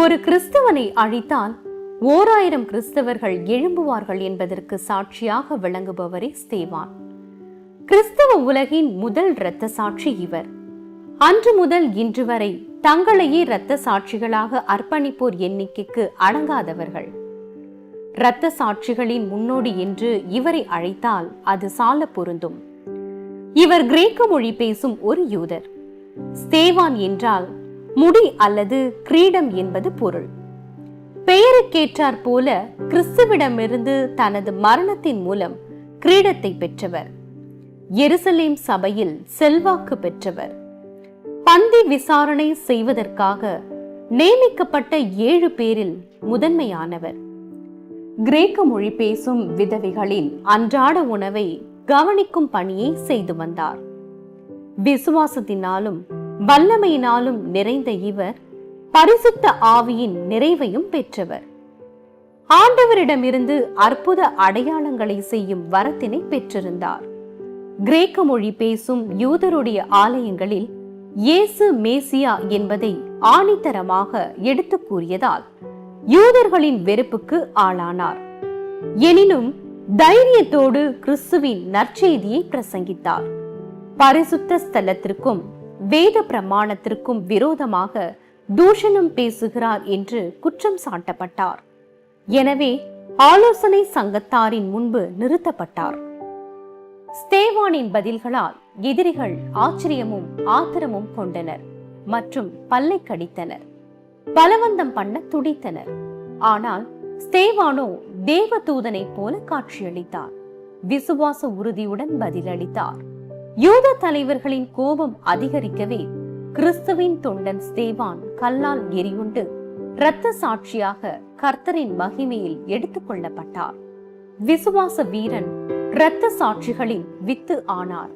ஒரு கிறிஸ்தவனை அழித்தால் ஓராயிரம் கிறிஸ்தவர்கள் எழும்புவார்கள் என்பதற்கு சாட்சியாக விளங்குபவரே ஸ்தேவான். கிறிஸ்தவ உலகின் முதல் இரத்த சாட்சி இவர். அன்று முதல் இன்று வரை தங்களையே இரத்த சாட்சிகளாக அர்ப்பணிப்போர் எண்ணிக்கைக்கு அடங்காதவர்கள். இரத்த சாட்சிகளின் முன்னோடி என்று இவரை அழைத்தால் அது சால பொருந்தும். இவர் கிரேக்க மொழி பேசும் ஒரு யூதர். ஸ்தேவான் என்றால் முடி அல்லது கிரீடம் என்பது பொருள். பெயருக்கேற்றாற் போல கிறிஸ்துவிடமிருந்து தனது மரணத்தின் மூலம் கிரீடத்தை பெற்றவர். எருசலேம் சபையில் செல்வாக்கு பெற்றவர். பந்தி விசாரணை செய்வதற்காக நியமிக்கப்பட்ட ஏழு பேரில் முதன்மையானவர். கிரேக்க மொழி பேசும் விதவைகளின் அன்றாட உணவை கவனிக்கும் பணியை செய்து வந்தார். விசுவாசத்தினாலும் வல்லமையினாலும் நிறைந்த இவர் பரிசுத்த ஆவியின் நிறைவையும் பெற்றவர். ஆண்டவரிடமிருந்து அற்புத அடையாளங்களை செய்யும் வரத்தினை பெற்றிருந்தார். கிரேக்க மொழி பேசும் யூதருடைய ஆலயங்களில் இயேசு மேசியா என்பதை ஆணித்தரமாக எடுத்து கூறியதால் யூதர்களின் வெறுப்புக்கு ஆளானார். எனினும் தைரியத்தோடு கிறிஸ்துவின் நற்செய்தியை பிரசங்கித்தார். பரிசுத்த ஸ்தலத்திற்கும் வேத பிரமாணத்திற்கும் விரோதமாக தூஷணம் பேசுகிறார் என்று குற்றம் சாட்டப்பட்டார். எனவே ஆலோசனை சங்கத்தாரின் முன்பு நிறுத்தப்பட்டார். ஸ்தேவானின் பதில்களால் எதிரிகள் ஆச்சரியமும் ஆத்திரமும் கொண்டனர் மற்றும் பல்லை கடித்தனர். பலவந்தம் பண்ண துடித்தனர். ஆனால் ஸ்தேவானோ தேவதூதனைப் போல காட்சியளித்தார். விசுவாச உறுதியுடன் பதிலளித்தார். யூத தலைவர்களின் கோபம் அதிகரிக்கவே கிறிஸ்துவின் தொண்டன் ஸ்தேவான் கல்லால் எரியுண்டு இரத்த சாட்சியாக கர்த்தரின் மகிமையில் எடுத்துக் கொள்ளப்பட்டார். விசுவாச வீரன் இரத்த சாட்சிகளின் வித்து ஆனார்.